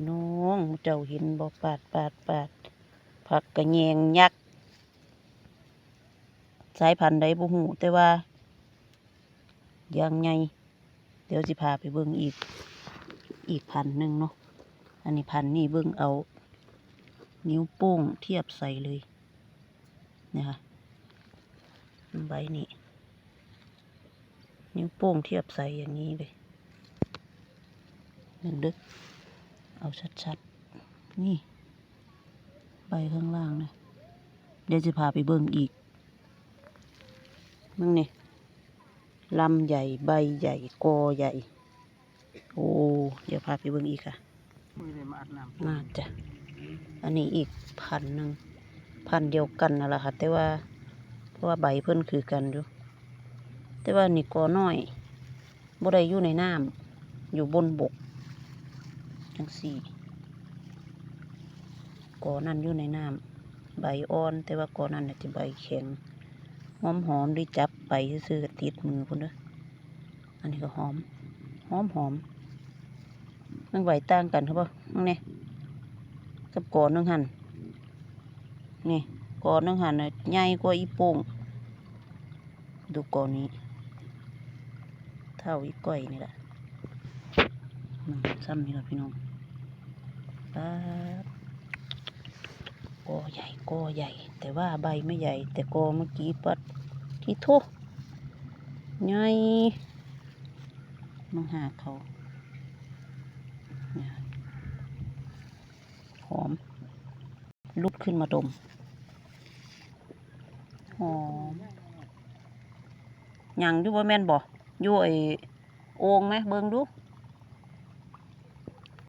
พี่น้องเจ้าเห็นบ่ปาดปาดปาดผักกระแยงยักษ์สายพันธุ์ใดบ่ฮู้แต่ว่ายังไงเดี๋ยวสิพาไปเบิ่งอีก อีกพันหนึ่งเนาะอันนี้พันนี่เบิ่งเอา นิ้วโป้งเทียบใส่เลยเนี่ยค่ะใบนี้นิ้วโป้งเทียบใส่อย่างนี้เลยหนึ่งดึก เอาชัดๆ นี่ ใบข้างล่างนะเดี๋ยวจะพาไปเบิ่งอีกมึงนี่ลำใหญ่ใบใหญ่กอใหญ่ โอ้ เดี๋ยวพาไปเบิ่งอีกค่ะมือเลยมาอาบน้ำน่าจะอันนี้อีกพันหนึ่งพันเดียวกันนั่นแหละค่ะ แต่ว่าเพราะว่าใบเพิ่นคือกันอยู่ แต่ว่านี่กอน้อยบ่ได้อยู่ในน้ำอยู่บนบก จังสี่กอนั่นอยู่ในน้ำใบอ่อน แต่ว่ากอนั่นน่ะจะใบแข็งหอมหอมได้จับไปซื้อติดมือพุ่นเด้ออันนี้ก็หอม หอมหอมมันใบต่างกันครับป่ะนั่งเนี่ยกับกอนึงหันนี่กอนึงหันน่ะใหญ่กว่าอีโป่งดูกอนี้ เท่าอีก้อยนี่แหละซ้ำนี่แหละพี่น้อง ป๊าดกอใหญ่กอใหญ่ แต่ว่าใบไม่ใหญ่ แต่กอเมื่อกี้ปัดที่โทใหญ่มังหาเขาหอม ลุกขึ้นมาดม หอมยังอยู่บ่แม่นบ่อยู่ไอโอ่งไหมเบิ่งดู